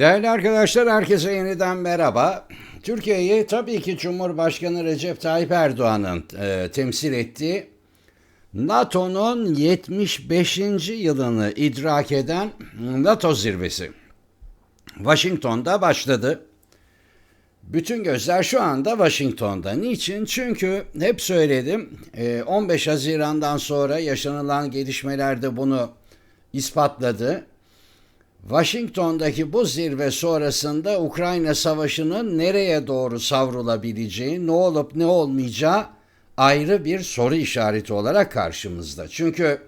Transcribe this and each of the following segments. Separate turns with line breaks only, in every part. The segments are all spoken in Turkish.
Değerli arkadaşlar herkese yeniden merhaba. Türkiye'yi tabii ki Cumhurbaşkanı Recep Tayyip Erdoğan'ın e, temsil ettiği NATO'nun 75. yılını idrak eden NATO zirvesi Washington'da başladı. Bütün gözler şu anda Washington'da. Niçin? Çünkü hep söyledim e, 15 Haziran'dan sonra yaşanılan gelişmeler de bunu ispatladı. Washington'daki bu zirve sonrasında Ukrayna Savaşı'nın nereye doğru savrulabileceği, ne olup ne olmayacağı ayrı bir soru işareti olarak karşımızda. Çünkü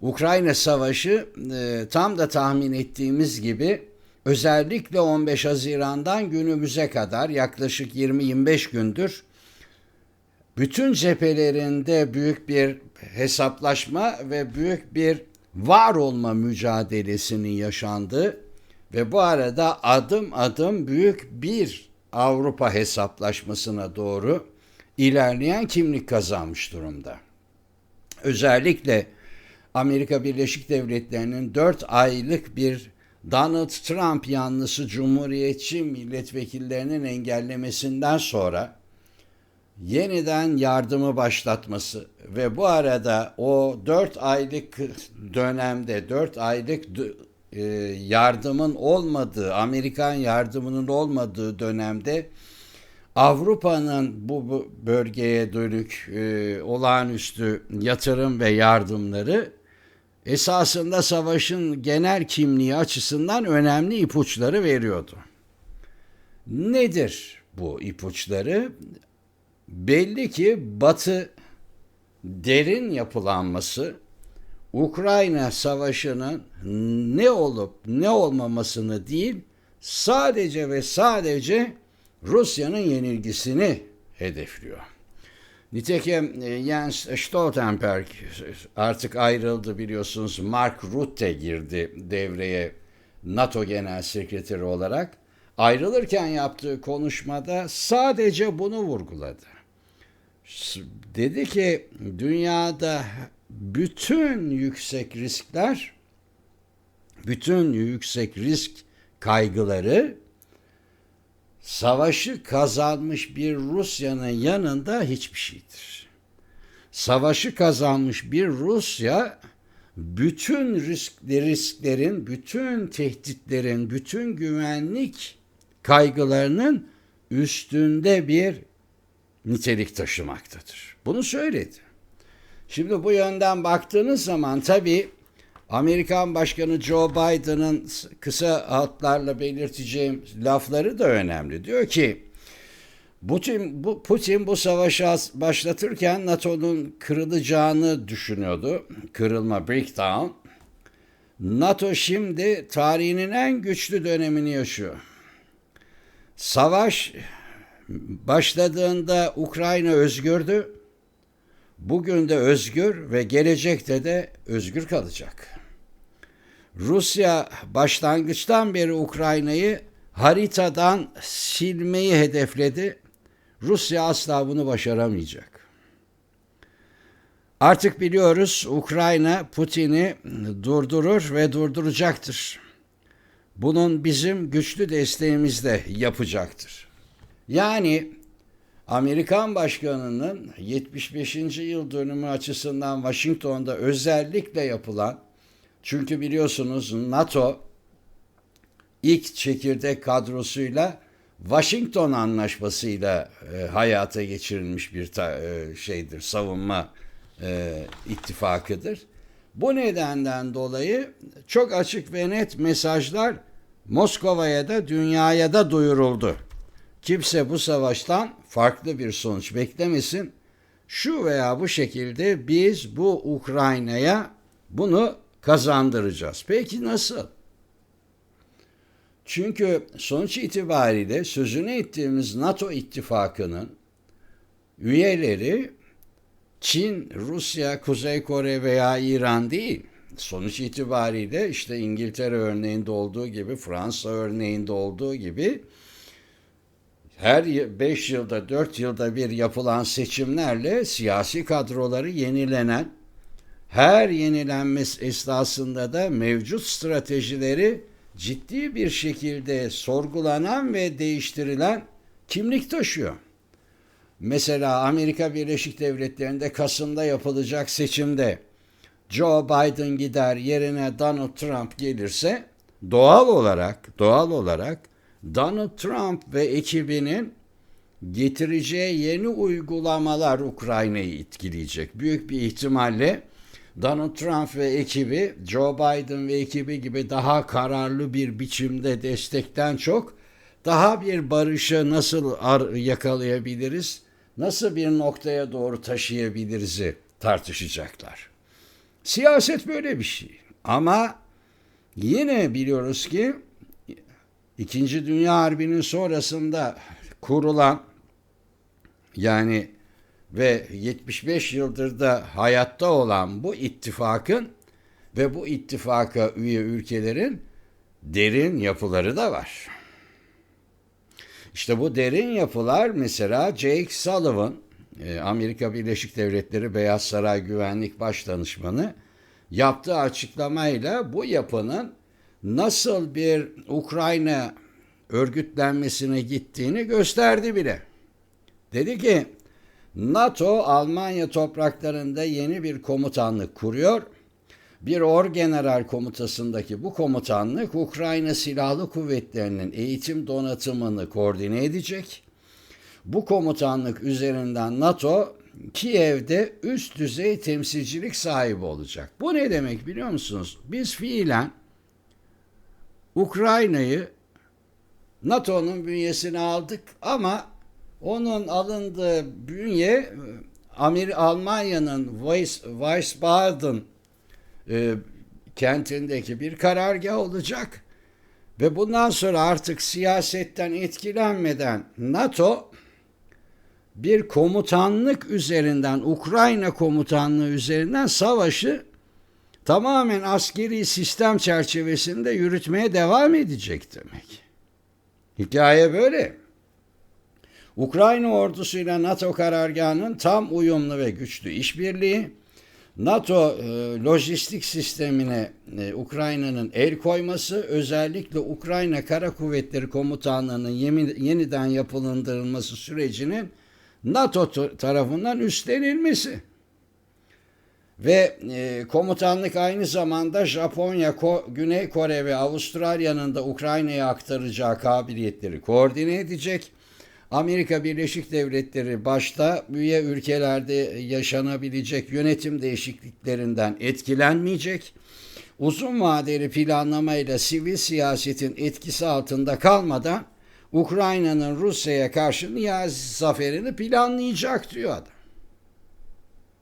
Ukrayna Savaşı e, tam da tahmin ettiğimiz gibi özellikle 15 Haziran'dan günümüze kadar yaklaşık 20-25 gündür bütün cephelerinde büyük bir hesaplaşma ve büyük bir var olma mücadelesinin yaşandığı ve bu arada adım adım büyük bir Avrupa hesaplaşmasına doğru ilerleyen kimlik kazanmış durumda. Özellikle Amerika Birleşik Devletleri'nin 4 aylık bir Donald Trump yanlısı cumhuriyetçi milletvekillerinin engellemesinden sonra yeniden yardımı başlatması ve bu arada o 4 aylık dönemde 4 aylık e, yardımın olmadığı, Amerikan yardımının olmadığı dönemde Avrupa'nın bu bölgeye dönük e, olağanüstü yatırım ve yardımları esasında savaşın genel kimliği açısından önemli ipuçları veriyordu. Nedir bu ipuçları? Belli ki Batı derin yapılanması Ukrayna Savaşı'nın ne olup ne olmamasını değil sadece ve sadece Rusya'nın yenilgisini hedefliyor. Nitekim e, Jens Stoltenberg artık ayrıldı biliyorsunuz. Mark Rutte girdi devreye NATO Genel Sekreteri olarak. Ayrılırken yaptığı konuşmada sadece bunu vurguladı. Dedi ki dünyada bütün yüksek riskler, bütün yüksek risk kaygıları savaşı kazanmış bir Rusya'nın yanında hiçbir şeydir. Savaşı kazanmış bir Rusya bütün risk, risklerin, bütün tehditlerin, bütün güvenlik kaygılarının üstünde bir nitelik taşımaktadır. Bunu söyledi. Şimdi bu yönden baktığınız zaman tabii Amerikan Başkanı Joe Biden'ın kısa hatlarla belirteceğim lafları da önemli. Diyor ki Putin bu, Putin bu savaşı başlatırken NATO'nun kırılacağını düşünüyordu. Kırılma, breakdown. NATO şimdi tarihinin en güçlü dönemini yaşıyor. Savaş başladığında Ukrayna özgürdü. Bugün de özgür ve gelecekte de özgür kalacak. Rusya başlangıçtan beri Ukrayna'yı haritadan silmeyi hedefledi. Rusya asla bunu başaramayacak. Artık biliyoruz Ukrayna Putin'i durdurur ve durduracaktır. Bunun bizim güçlü desteğimiz de yapacaktır. Yani Amerikan Başkanı'nın 75. yıl dönümü açısından Washington'da özellikle yapılan çünkü biliyorsunuz NATO ilk çekirdek kadrosuyla Washington Anlaşması'yla e, hayata geçirilmiş bir ta, e, şeydir, savunma e, ittifakıdır. Bu nedenden dolayı çok açık ve net mesajlar Moskova'ya da dünyaya da duyuruldu. Kimse bu savaştan farklı bir sonuç beklemesin. Şu veya bu şekilde biz bu Ukrayna'ya bunu kazandıracağız. Peki nasıl? Çünkü sonuç itibariyle sözünü ettiğimiz NATO ittifakının üyeleri Çin, Rusya, Kuzey Kore veya İran değil. Sonuç itibariyle işte İngiltere örneğinde olduğu gibi, Fransa örneğinde olduğu gibi her 5 yılda 4 yılda bir yapılan seçimlerle siyasi kadroları yenilenen her yenilenmesi esnasında da mevcut stratejileri ciddi bir şekilde sorgulanan ve değiştirilen kimlik taşıyor. Mesela Amerika Birleşik Devletleri'nde Kasım'da yapılacak seçimde Joe Biden gider yerine Donald Trump gelirse doğal olarak doğal olarak Donald Trump ve ekibinin getireceği yeni uygulamalar Ukrayna'yı etkileyecek. Büyük bir ihtimalle Donald Trump ve ekibi Joe Biden ve ekibi gibi daha kararlı bir biçimde destekten çok daha bir barışı nasıl ar- yakalayabiliriz, nasıl bir noktaya doğru taşıyabiliriz'i tartışacaklar. Siyaset böyle bir şey. Ama yine biliyoruz ki İkinci Dünya Harbi'nin sonrasında kurulan yani ve 75 yıldır da hayatta olan bu ittifakın ve bu ittifaka üye ülkelerin derin yapıları da var. İşte bu derin yapılar mesela Jake Sullivan, e, Amerika Birleşik Devletleri Beyaz Saray Güvenlik Başdanışmanı yaptığı açıklamayla bu yapının nasıl bir Ukrayna örgütlenmesine gittiğini gösterdi bile. Dedi ki NATO Almanya topraklarında yeni bir komutanlık kuruyor. Bir orgeneral komutasındaki bu komutanlık Ukrayna Silahlı Kuvvetleri'nin eğitim donatımını koordine edecek. Bu komutanlık üzerinden NATO Kiev'de üst düzey temsilcilik sahibi olacak. Bu ne demek biliyor musunuz? Biz fiilen Ukrayna'yı NATO'nun bünyesine aldık ama onun alındığı bünye Amir Almanya'nın Wiesbaden e, kentindeki bir karargah olacak ve bundan sonra artık siyasetten etkilenmeden NATO bir komutanlık üzerinden Ukrayna komutanlığı üzerinden savaşı tamamen askeri sistem çerçevesinde yürütmeye devam edecek demek. Hikaye böyle. Ukrayna ordusuyla NATO karargahının tam uyumlu ve güçlü işbirliği, NATO e, lojistik sistemine e, Ukrayna'nın el koyması, özellikle Ukrayna Kara Kuvvetleri Komutanlığı'nın yeniden yapılandırılması sürecinin NATO tarafından üstlenilmesi. Ve e, komutanlık aynı zamanda Japonya, Ko Güney Kore ve Avustralya'nın da Ukrayna'ya aktaracağı kabiliyetleri koordine edecek. Amerika Birleşik Devletleri başta üye ülkelerde yaşanabilecek yönetim değişikliklerinden etkilenmeyecek. Uzun vadeli planlamayla sivil siyasetin etkisi altında kalmadan Ukrayna'nın Rusya'ya karşı Niyazi zaferini planlayacak diyor adam.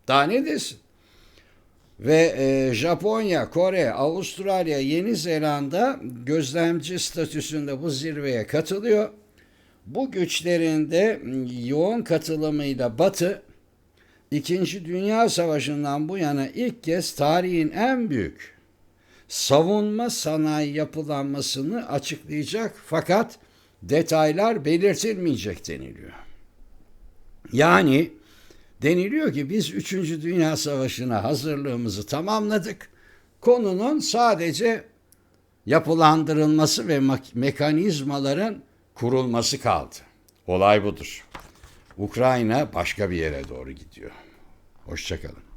Daha ne desin? Ve e, Japonya, Kore, Avustralya, Yeni Zelanda gözlemci statüsünde bu zirveye katılıyor. Bu güçlerin de yoğun katılımıyla Batı, İkinci Dünya Savaşı'ndan bu yana ilk kez tarihin en büyük savunma sanayi yapılanmasını açıklayacak fakat detaylar belirtilmeyecek deniliyor. Yani deniliyor ki biz 3. Dünya Savaşı'na hazırlığımızı tamamladık. Konunun sadece yapılandırılması ve mekanizmaların kurulması kaldı. Olay budur. Ukrayna başka bir yere doğru gidiyor. Hoşçakalın.